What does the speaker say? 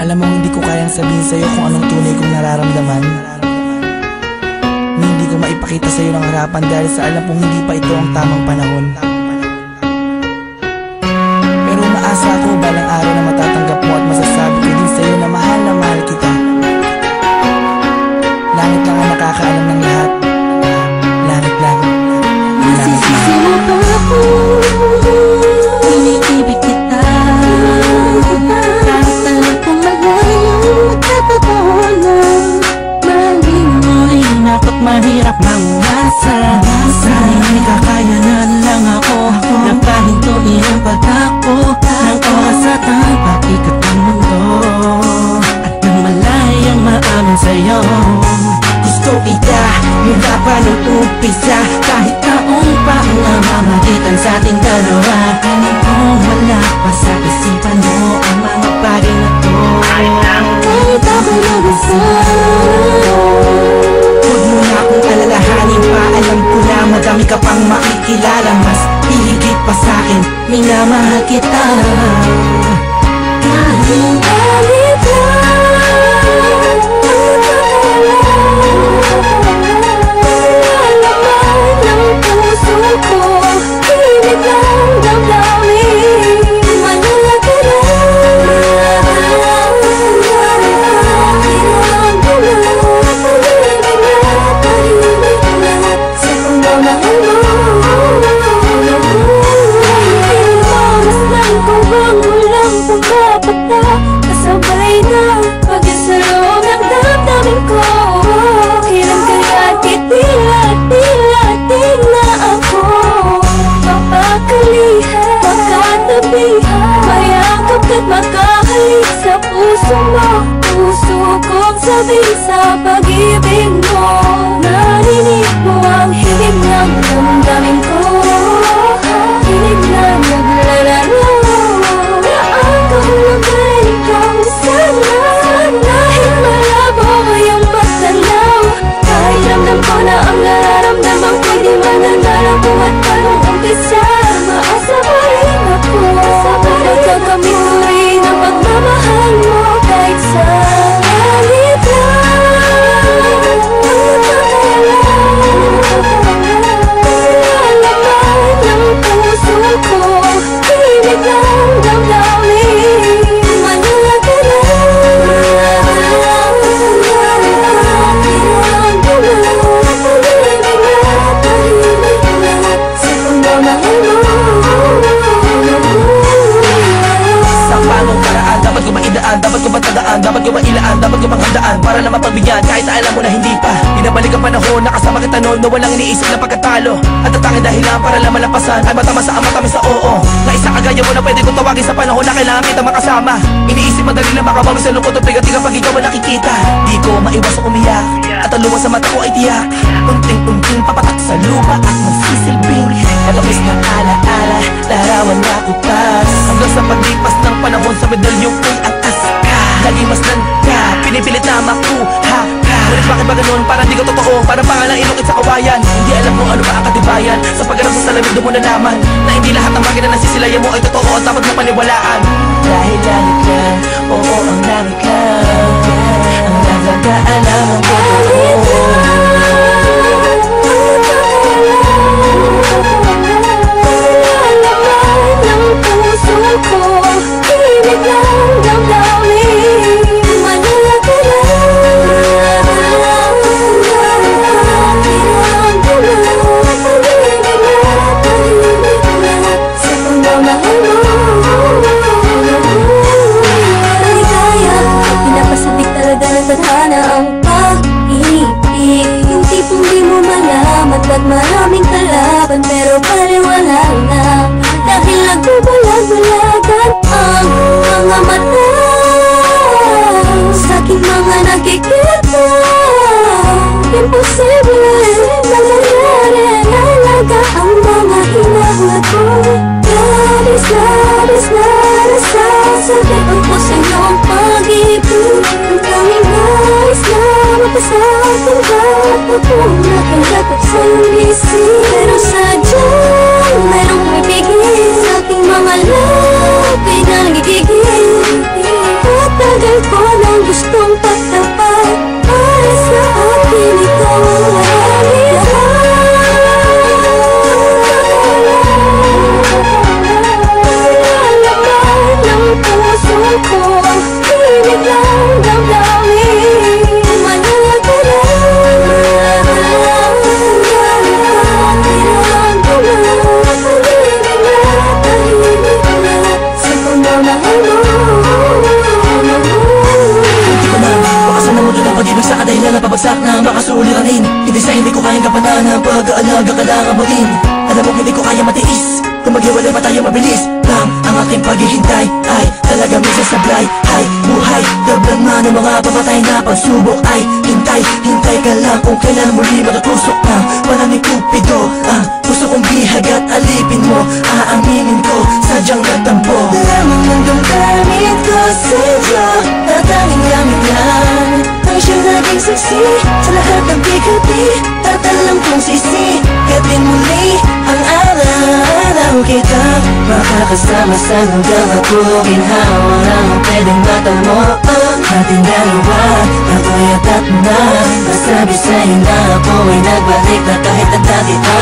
Alam mo hindi ko kayang sabihin sa'yo kung anong tunay kong nararamdaman. Hindi ko maipakita sa'yo ng harapan dahil sa alam kong hindi pa ito ang tamang panahon umpisa Kahit taong pa ang namamagitan sa ating dalawa. Piling ko wala pa sa isipan mo Ang mga bagay na to. Kahit ako nabasa Huwag mo na akong alalahanin pa. Alam ko na madami ka pang makikilala. Mas hihigit pa sa'kin Minamahal kita kong sabi sa pag-ibig mo Narinig mo ang hilig ng damdamin iniisip na pagkatalo At ang tanging dahilan Para lang malampasan. Ay matama sa ama sa oo. Na isa kagaya mo na pwede kong tawagin sa panahon Na kailangan kita makasama. Iniisip madali Baka mami sa lungkot At bigat pag ikaw ang nakikita. Di ko maiwas ang umiyak At ang luwas sa mata ko ay tiyak. Unting-unting papatak sa lupa At magsisilbing Kalabas ng alaala Larawan na kupas Hanggang sa paglipas ng panahon Sa medalyong ko'y atas ka Lagi mas nanda Pinipilit na makuha ka Ngunit bakit ba ganun? Parang di ko totoo. Parang pangalang ilokit sa kawayan. Hindi alam kung ano ba ang katibayan. Sa paggarap sa salamin doon mo nalaman Na hindi lahat ng bagay na nasisilayan mo ay totoo At dapat mo paniwalaan Dahil langit lang Oo ang langit lang Ang nakakaalam ang totoo aking mga tempat alaga ka lang amutin Alam mo hindi ko kaya matiis. Kung maghiwalay pa tayo mabilis. Lang ang aking paghihintay Ay talaga minsan sablay. Ay buhay Dablan man ang mga papatay na pagsubok. Ay hintay, hintay ka lang Kung kailan muli matutusok ang Panamig kupido Ang gusto kong bihag at alipin mo. Aaminin ko, sadyang nagtampo Lamang ng damdamin ko sa'yo naging saksi Sa lahat ng bigabi Tatalang kong sisi. Gatin muli ang araw kita Makakasama sa hanggang ako Ginhawa lang ang pwedeng mata mo. Ating dalawa Ako'y atat na. Masabi sa'yo na ako ay nagbalik na kahit ang dati pa